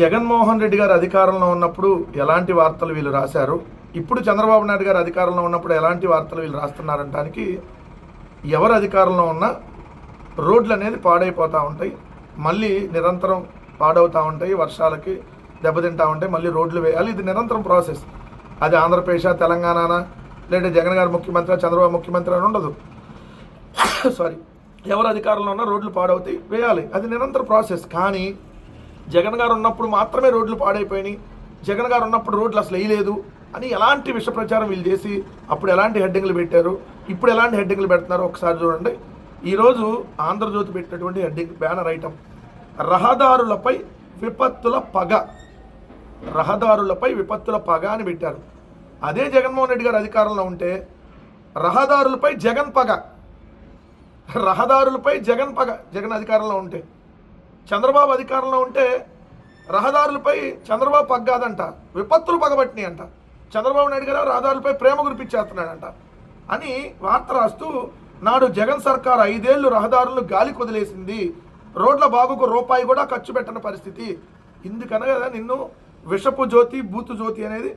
జగన్మోహన్ రెడ్డి గారు అధికారంలో ఉన్నప్పుడు ఎలాంటి వార్తలు వీళ్ళు రాశారు? ఇప్పుడు చంద్రబాబు నాయుడు గారు అధికారంలో ఉన్నప్పుడు ఎలాంటి వార్తలు వీళ్ళు రాస్తున్నారంటానికి ఎవరు అధికారంలో ఉన్నా రోడ్లు అనేది పాడైపోతూ ఉంటాయి. మళ్ళీ నిరంతరం పాడవుతూ ఉంటాయి. వర్షాలకి దెబ్బతింటా ఉంటాయి. మళ్ళీ రోడ్లు వేయాలి. ఇది నిరంతరం ప్రాసెస్. అది ఆంధ్రప్రదేశ్ తెలంగాణ లేదా జగన్ గారు ముఖ్యమంత్రి చంద్రబాబు ముఖ్యమంత్రి అని ఉండదు. సారీ ఎవరు అధికారంలో ఉన్నా రోడ్లు పాడవుతాయి వేయాలి. అది నిరంతర ప్రాసెస్. కానీ జగన్ గారు ఉన్నప్పుడు మాత్రమే రోడ్లు పాడైపోయినాయి. జగన్ గారు ఉన్నప్పుడు రోడ్లు అసలు వేయలేదు అని ఎలాంటి విష ప్రచారం వీళ్ళు చేసి అప్పుడు ఎలాంటి హెడ్డింగ్లు పెట్టారు? ఇప్పుడు ఎలాంటి హెడ్డింగ్లు పెడుతున్నారో? ఒకసారి చూడండి. ఈరోజు ఆంధ్రజ్యోతి పెట్టినటువంటి హెడ్డింగ్ బ్యానర్ ఐటమ్. రహదారులపై విపత్తుల పగ. రహదారులపై విపత్తుల పగ అని పెట్టారు. అదే జగన్మోహన్ రెడ్డి గారు అధికారంలో ఉంటే రహదారులపై జగన్ పగ. రహదారులపై జగన్ పగ జగన్ అధికారంలో ఉంటే. చంద్రబాబు అధికారంలో ఉంటే రహదారులపై చంద్రబాబు పగ్గాదంట విపత్తులు పగబట్టినాయి అంట చంద్రబాబు నాయుడు గారు రహదారులపై ప్రేమ గురిపించేస్తున్నాడంట అని వార్త రాస్తూ నాడు జగన్ సర్కార్ ఐదేళ్ళు రహదారులను గాలి కొదిలేసింది రోడ్ల బాగుకు రూపాయి కూడా ఖర్చు పెట్టని పరిస్థితి. ఇందుకనగా నిన్ను విషపు జ్యోతి బూతు జ్యోతి అనేది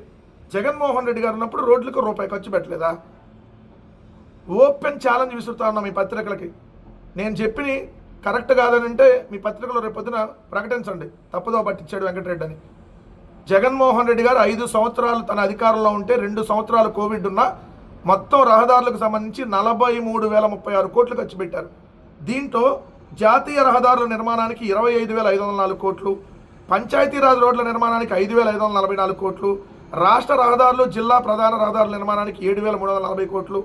జగన్మోహన్ రెడ్డి గారు ఉన్నప్పుడు రోడ్లకు రూపాయి ఖర్చు పెట్టలేదా? ఓపెన్ ఛాలెంజ్ విసురుతా ఉన్నాం ఈ పత్రికలకి. నేను చెప్పి కరెక్ట్ కాదని అంటే మీ పత్రికలో రేపొద్దున ప్రకటించండి. తప్పుదో పట్టించాడు వెంకటరెడ్డి అని జగన్మోహన్ రెడ్డి గారు ఐదు సంవత్సరాలు తన అధికారంలో ఉంటే రెండు సంవత్సరాలు కోవిడ్ ఉన్నా మొత్తం రహదారులకు సంబంధించి నలభై మూడు వేల ముప్పై ఆరు కోట్లు ఖర్చు పెట్టారు. దీంట్లో జాతీయ రహదారుల నిర్మాణానికి ఇరవై ఐదు వేల ఐదు వందల నాలుగు కోట్లు పంచాయతీరాజ్ రోడ్ల నిర్మాణానికి ఐదు వేల ఐదు వందల నలభై నాలుగు కోట్లు రాష్ట్ర రహదారులు జిల్లా ప్రధాన రహదారుల నిర్మాణానికి ఏడు వేల మూడు వందల నలభై కోట్లు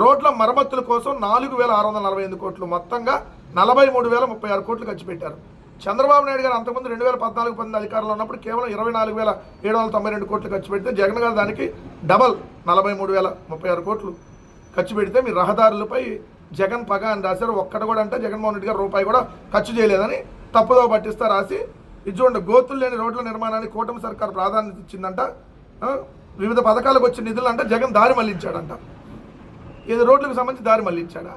రోడ్ల మరమ్మతుల కోసం నాలుగు వేల ఆరు వందల నలభై ఎనిమిది కోట్లు మొత్తంగా నలభై మూడు వేల ముప్పై ఆరు కోట్లు ఖర్చు పెట్టారు. చంద్రబాబు నాయుడు గారు అంతకుముందు రెండు వేల పద్నాలుగు పంతొమ్మిది అధికారంలో ఉన్నప్పుడు కేవలం ఇరవై నాలుగు వేల ఏడు వందల తొంభై రెండు కోట్లు ఖర్చు పెడితే జగన్ గారు దానికి డబల్ నలభై మూడు వేల ముప్పై ఆరు కోట్లు ఖర్చు పెడితే మీ రహదారులపై జగన్ పగ అని రాశారు. ఒక్కడ కూడా అంటే జగన్మోహన్ రెడ్డి గారు రూపాయి కూడా ఖర్చు చేయలేదని తప్పుదో పట్టిస్తా రాసి ఇది చూడండి గోతులు లేని రోడ్ల నిర్మాణానికి కూటమి సర్కార్ ప్రాధాన్యత ఇచ్చిందంట. వివిధ పథకాలకు వచ్చిన నిధులు అంటే జగన్ దారి మళ్ళించాడంట ఇది రోడ్లకు సంబంధించి దారి మళ్ళించాడా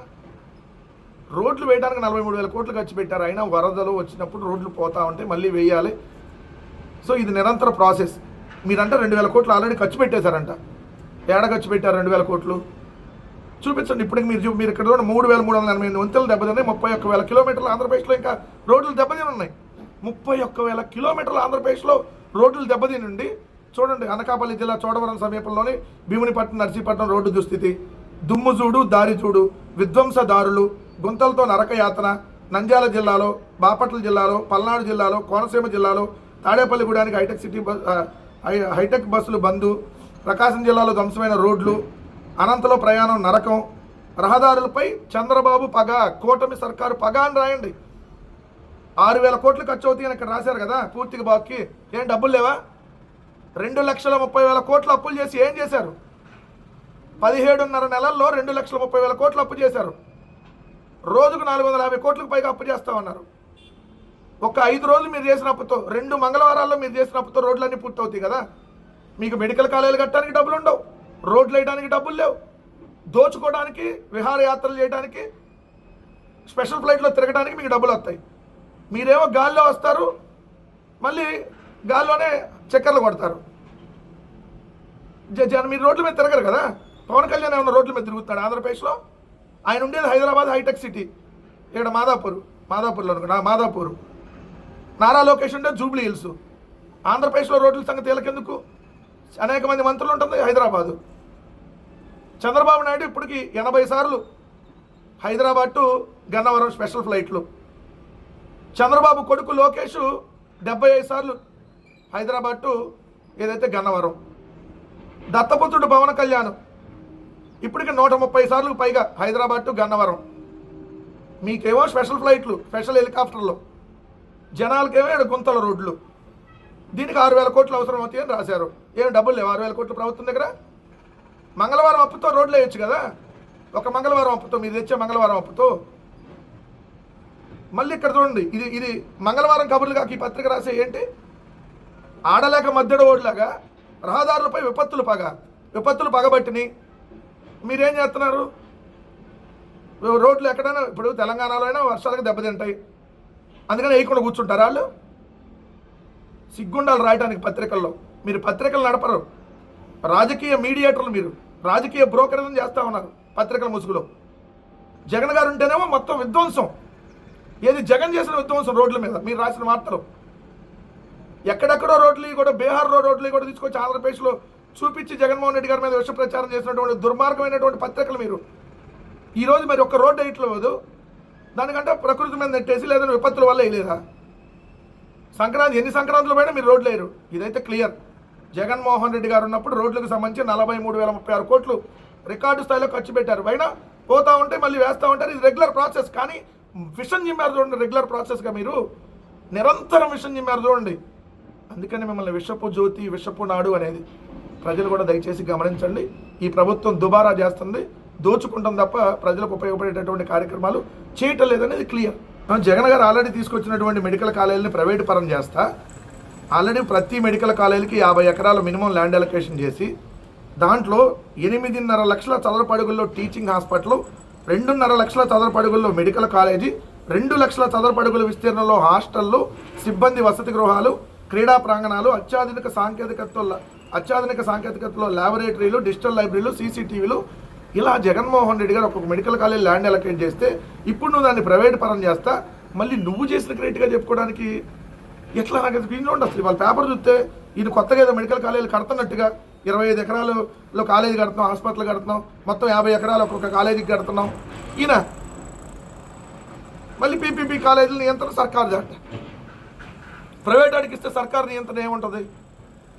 రోడ్లు వేయడానికి నలభై మూడు వేల కోట్లు ఖర్చు పెట్టారు. అయినా వరదలు వచ్చినప్పుడు రోడ్లు పోతా ఉంటే మళ్ళీ వేయాలి. సో ఇది నిరంతర ప్రాసెస్. మీరంటే రెండు వేల కోట్లు ఆల్రెడీ ఖర్చు పెట్టేశారంట. ఏడ ఖర్చు పెట్టారు రెండు వేల కోట్లు? చూపించండి. ఇప్పటికి మీరు మీరు ఇక్కడ చూడండి. మూడు వేల మూడు వందల ఎనభై ఎనిమిది వంతులు దెబ్బతిన్నాయి. ముప్పై ఒక్క వేల కిలోమీటర్లు ఆంధ్రప్రదేశ్లో ఇంకా రోడ్లు దెబ్బతిని ఉన్నాయి ముప్పై ఒక్క వేల కిలోమీటర్లు ఆంధ్రప్రదేశ్లో రోడ్లు దెబ్బతిని ఉండి చూడండి. అనకాపల్లి జిల్లా చోడవరం సమీపంలోని భీమునిపట్నం నర్సీపట్నం రోడ్డు దుస్థితి. దుమ్ము చూడు దారి చూడు. విధ్వంస దారులు గుంతలతో నరకయాతన నంద్యాల జిల్లాలో బాపట్ల జిల్లాలో పల్నాడు జిల్లాలో కోనసీమ జిల్లాలో తాడేపల్లిగూడానికి hitech city bus hi- hitech బస్సులు బంద్ ప్రకాశం జిల్లాలో ధ్వంసమైన రోడ్లు అనంతలో ప్రయాణం నరకం రహదారులపై చంద్రబాబు పగ కూటమి సర్కారు పగ అని రాయండి. ఆరు వేల కోట్లు ఖర్చు అవుతాయని ఇక్కడ రాశారు కదా పూర్తిగా బాక్కి. ఏం డబ్బులు లేవా? రెండు లక్షల ముప్పై వేల కోట్లు అప్పులు చేసి ఏం చేశారు? పదిహేడున్నర నెలల్లో రెండు లక్షల ముప్పై వేల కోట్లు అప్పు చేశారు. రోజుకు నాలుగు వందల యాభై కోట్లకు పైగా అప్పు చేస్తామన్నారు ఒక ఐదు రోజులు మీరు చేసిన అప్పుతో రెండు మంగళవారాల్లో మీరు చేసిన అప్పుతో రోడ్లన్నీ పూర్తవుతాయి కదా. మీకు మెడికల్ కాలేజీలు కట్టడానికి డబ్బులు ఉండవు. రోడ్లు వేయడానికి డబ్బులు లేవు. దోచుకోవడానికి విహారయాత్రలు చేయడానికి స్పెషల్ ఫ్లైట్లో తిరగడానికి మీకు డబ్బులు వస్తాయి. మీరేమో గాల్లో వస్తారు మళ్ళీ గాల్లోనే చక్కర్లు కొడతారు. జ- జన మీరు రోడ్ల మీద తిరగరు కదా? పవన్ కళ్యాణ్ ఏమన్నా రోడ్ల మీద తిరుగుతాడు ఆంధ్రప్రదేశ్లో? ఆయన ఉండేది హైదరాబాద్ హైటెక్ సిటీ. ఇక్కడ మాదాపూర్ మాదాపూర్లో అనుకున్నా మాదాపూర్. నారా లోకేష్ ఉండే జూబ్లీ హిల్స్. ఆంధ్రప్రదేశ్లో రోడ్ల సంగతి తేలకెందుకు? అనేక మంది మంత్రులు ఉంటుంది హైదరాబాదు. చంద్రబాబు నాయుడు ఇప్పటికి ఎనభై సార్లు హైదరాబాద్ టు గన్నవరం స్పెషల్ ఫ్లైట్లు. చంద్రబాబు కొడుకు లోకేష్ డెబ్బై ఐదు సార్లు హైదరాబాద్ టు ఏదైతే గన్నవరం. దత్తపుత్రుడు పవన్ కళ్యాణ్. ఇప్పటికి నూట ముప్పై సార్లు పైగా హైదరాబాద్ టు గన్నవరం. మీకేమో స్పెషల్ ఫ్లైట్లు స్పెషల్ హెలికాప్టర్లు. జనాలకేమో ఏడు గుంతల రోడ్లు. దీనికి ఆరు వేల కోట్లు అవసరం అవుతాయి అని రాశారు. ఏం డబ్బులు లేవు ఆరు వేల కోట్లు ప్రభుత్వం దగ్గర. మంగళవారం అప్పుతో రోడ్లు వేయచ్చు కదా. ఒక మంగళవారం అప్పుతో మీరు తెచ్చే మంగళవారం అప్పుతో. మళ్ళీ ఇక్కడ చూడండి ఇది ఇది మంగళవారం కబుర్లు కాక ఈ పత్రిక రాసే ఏంటి? ఆడలేక మధ్యడ ఓడిలాగా రహదారులపై విపత్తులు పగ విపత్తులు పగబట్టిని. మీరేం చేస్తున్నారు? రోడ్లు ఎక్కడైనా ఇప్పుడు తెలంగాణలో అయినా వర్షాలకు దెబ్బతింటాయి. అందుకని వేయకుండా కూర్చుంటారు వాళ్ళు? సిగ్గుండాలు రాయడానికి పత్రికల్లో. మీరు పత్రికలు నడపరు. రాజకీయ మీడియేటర్లు మీరు. రాజకీయ బ్రోకరిజం చేస్తా ఉన్నారు పత్రికల ముసుగులో. జగన్ గారు ఉంటేనేమో మొత్తం విధ్వంసం. ఏది జగన్ చేసిన విధ్వంసం రోడ్ల మీద. మీరు రాసిన వార్తలు. ఎక్కడెక్కడో రోడ్లు కూడా బీహార్లో రోడ్లు కూడా తీసుకొచ్చి ఆంధ్రప్రదేశ్లో చూపించి జగన్మోహన్ రెడ్డి గారి మీద విష ప్రచారం చేసినటువంటి దుర్మార్గమైనటువంటి పత్రికలు మీరు. ఈరోజు మరి ఒక్క రోడ్డు వేయట్లేదు దానికంటే ప్రకృతి మీద నెట్టేసి లేదని విపత్తుల వల్ల వేయలేదా సంక్రాంతి ఎన్ని సంక్రాంతులు పైన మీరు రోడ్లు వేయరు ఇదైతే క్లియర్. జగన్మోహన్ రెడ్డి గారు ఉన్నప్పుడు రోడ్లకు సంబంధించి నలభై మూడు వేల ముప్పై ఆరు కోట్లు రికార్డు స్థాయిలో ఖర్చు పెట్టారు. పైన పోతా ఉంటే మళ్ళీ వేస్తూ ఉంటారు. ఇది రెగ్యులర్ ప్రాసెస్. కానీ విషన్ జిమ్మారు చూడండి రెగ్యులర్ ప్రాసెస్గా మీరు. నిరంతరం విషన్ జిమ్మారు చూడండి. అందుకని మిమ్మల్ని విషపు జ్యోతి విషపు నాడు అనేది ప్రజలు కూడా దయచేసి గమనించండి. ఈ ప్రభుత్వం దుబారా చేస్తుంది. దోచుకుంటాం తప్ప ప్రజలకు ఉపయోగపడేటటువంటి కార్యక్రమాలు చేయటం లేదనేది క్లియర్ జగన్ గారు ఆల్రెడీ తీసుకొచ్చినటువంటి మెడికల్ కాలేజీని ప్రైవేట్ పరం చేస్తా. ఆల్రెడీ ప్రతి మెడికల్ కాలేజీకి యాభై ఎకరాల మినిమం ల్యాండ్ అలొకేషన్ చేసి దాంట్లో ఎనిమిదిన్నర లక్షల చదరపడుగుల్లో టీచింగ్ హాస్పిటల్ రెండున్నర లక్షల చదరపడుగుల్లో మెడికల్ కాలేజీ రెండు లక్షల చదరపడుగుల విస్తీర్ణంలో హాస్టళ్ళు సిబ్బంది వసతి గృహాలు క్రీడా ప్రాంగణాలు అత్యాధునిక సాంకేతికతతో అత్యాధునిక సాంకేతికతలో ల్యాబొరేటరీలు డిజిటల్ లైబ్రరీలు సీసీటీవీలు ఇలా జగన్మోహన్ రెడ్డి గారు ఒక్కొక్క మెడికల్ కాలేజ్ ల్యాండ్ అలొకేట్ చేస్తే ఇప్పుడు నువ్వు దాన్ని ప్రైవేట్ పరం చేస్తా మళ్ళీ నువ్వు చేసిన క్రెడిట్గా చెప్పుకోవడానికి ఎట్లా నాకు అది ఉండదు అసలు. వాళ్ళ పేపర్ చూస్తే ఇది కొత్తగా ఏదో మెడికల్ కాలేజీలు కడుతున్నట్టుగా ఇరవై ఐదు ఎకరాలలో కాలేజీ కడుతున్నాం హాస్పిటల్ కడుతున్నాం మొత్తం యాభై ఎకరాలు ఒక్కొక్క కాలేజీకి కడుతున్నాం. ఈయన మళ్ళీ పీపీపీ కాలేజీల నియంత్రణ సర్కారు జాట ప్రైవేట్ వాడికి ఇస్తే సర్కారు నియంత్రణ ఏముంటుంది?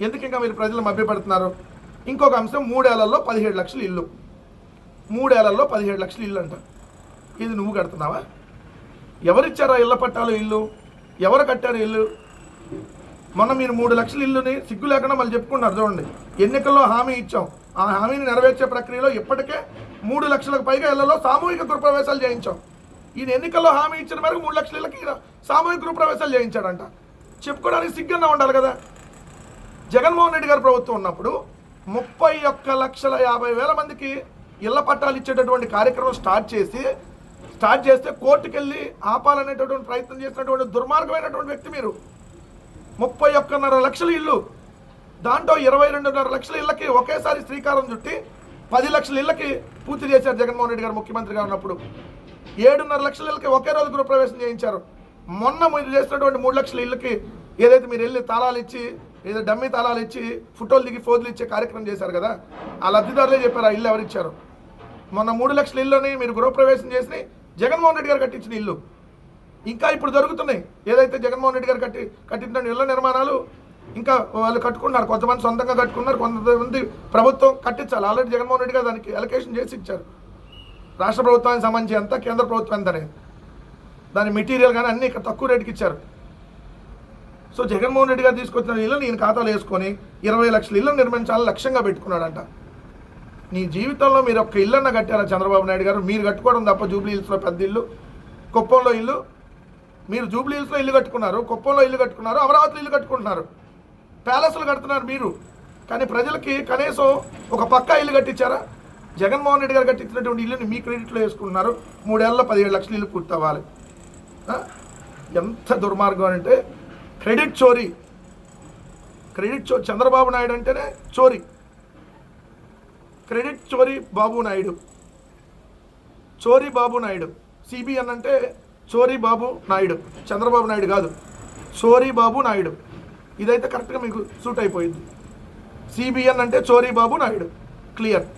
ఎందుకు ఇంకా మీరు ప్రజలు మభ్యపడుతున్నారు? ఇంకొక అంశం మూడేళ్ళలో పదిహేడు లక్షలు ఇల్లు. మూడేళ్ళలో పదిహేడు లక్షలు ఇల్లు అంట. ఇది నువ్వు కడుతున్నావా? ఎవరిచ్చారా ఇళ్ళ పట్టాలు ఇల్లు? ఎవరు కట్టారు ఇల్లు? మొన్న మీరు మూడు లక్షల ఇల్లుని సిగ్గు లేకుండా మళ్ళీ చెప్పుకున్నారు చూడండి. ఎన్నికల్లో హామీ ఇచ్చాం. ఆ హామీని నెరవేర్చే ప్రక్రియలో ఇప్పటికే మూడు లక్షలకు పైగా ఇళ్ళలో సామూహిక గృహప్రవేశాలు చేయించాం. ఈయన ఎన్నికల్లో హామీ ఇచ్చిన మేరకు మూడు లక్షల ఇళ్ళకి సామూహిక గృహప్రవేశాలు చేయించాడంట. చెప్పుకోవడానికి సిగ్గన్నా ఉండాలి కదా. జగన్మోహన్ రెడ్డి గారు ప్రభుత్వం ఉన్నప్పుడు ముప్పై ఒక్క లక్షల యాభై వేల మందికి ఇళ్ళ పట్టాలు ఇచ్చేటటువంటి కార్యక్రమం స్టార్ట్ చేసి స్టార్ట్ చేస్తే కోర్టుకు వెళ్ళి ఆపాలనేటటువంటి ప్రయత్నం చేసినటువంటి దుర్మార్గమైనటువంటి వ్యక్తి మీరు. ముప్పై ఒక్కన్నర లక్షల ఇల్లు. దాంట్లో ఇరవై రెండున్నర లక్షల ఇళ్ళకి ఒకేసారి శ్రీకారం చుట్టి పది లక్షల ఇళ్ళకి పూర్తి చేశారు జగన్మోహన్ రెడ్డి గారు ముఖ్యమంత్రిగా ఉన్నప్పుడు. ఏడున్నర లక్షల ఇళ్ళకి ఒకే రోజు గృహప్రవేశం చేయించారు. మొన్న మీరు చేసినటువంటి మూడు లక్షల ఇళ్ళకి ఏదైతే మీరు వెళ్ళి తాళాలు ఇచ్చి ఏదో డమ్మీ తాళాలు ఇచ్చి ఫోటోలు దిగి ఫోజులు ఇచ్చే కార్యక్రమం చేశారు కదా. ఆ లబ్ధిదారులే చెప్పారు ఆ ఇల్లు ఎవరు ఇచ్చారు? మొన్న మూడు లక్షల ఇల్లుని మీరు గృహప్రవేశం చేసి జగన్మోహన్ రెడ్డి గారు కట్టించిన ఇల్లు. ఇంకా ఇప్పుడు జరుగుతున్నాయి. ఏదైతే జగన్మోహన్ రెడ్డి గారు కట్టి కట్టిన ఇళ్ళ నిర్మాణాలు ఇంకా వాళ్ళు కట్టుకున్నారు. కొంతమంది సొంతంగా కట్టుకున్నారు కొంతమంది ప్రభుత్వం కట్టించాలి. ఆల్రెడీ జగన్మోహన్ రెడ్డి గారు దానికి అలొకేషన్ చేసి ఇచ్చారు. రాష్ట్ర ప్రభుత్వానికి సంబంధించి ఎంత కేంద్ర ప్రభుత్వం ఎంత అనేది దాని మెటీరియల్ కానీ అన్ని ఇక్కడ తక్కువ రేటుకి ఇచ్చారు. సో జగన్మోహన్ రెడ్డి గారు తీసుకొచ్చిన ఇల్లు నేను ఖాతాలో వేసుకొని ఇరవై లక్షల ఇల్లు నిర్మించాలని లక్ష్యంగా పెట్టుకున్నాడంట. నీ జీవితంలో మీరు ఒక్క ఇల్లన్న కట్టారా చంద్రబాబు నాయుడు గారు? మీరు కట్టుకోవడం తప్ప జూబ్లీ హిల్స్లో పెద్ద ఇల్లు కుప్పంలో ఇల్లు. మీరు జూబ్లీ హిల్స్లో ఇల్లు కట్టుకున్నారు కుప్పంలో ఇల్లు కట్టుకున్నారు అమరావతిలో ఇల్లు కట్టుకుంటున్నారు. ప్యాలెస్లు కడుతున్నారు మీరు. కానీ ప్రజలకి కనీసం ఒక పక్క ఇల్లు కట్టించారా? జగన్మోహన్ రెడ్డి గారు కట్టించినటువంటి ఇల్లుని మీ క్రెడిట్లో వేసుకుంటున్నారు. మూడేళ్ళ పదిహేడు లక్షల ఇల్లు పూర్తవ్వాలి. ఎంత దుర్మార్గం అంటే క్రెడిట్ చోరీ. క్రెడిట్ చో చంద్రబాబు నాయుడు అంటేనే చోరీ. క్రెడిట్ చోరీ బాబు నాయుడు. చోరీ బాబు నాయుడు. సిబిఎన్ అంటే చోరీ బాబు నాయుడు. చంద్రబాబు నాయుడు కాదు. చోరీ బాబు నాయుడు. ఇదైతే కరెక్ట్గా మీకు సూట్ అయిపోయింది. సిబిఎన్ అంటే చోరీ బాబు నాయుడు. క్లియర్.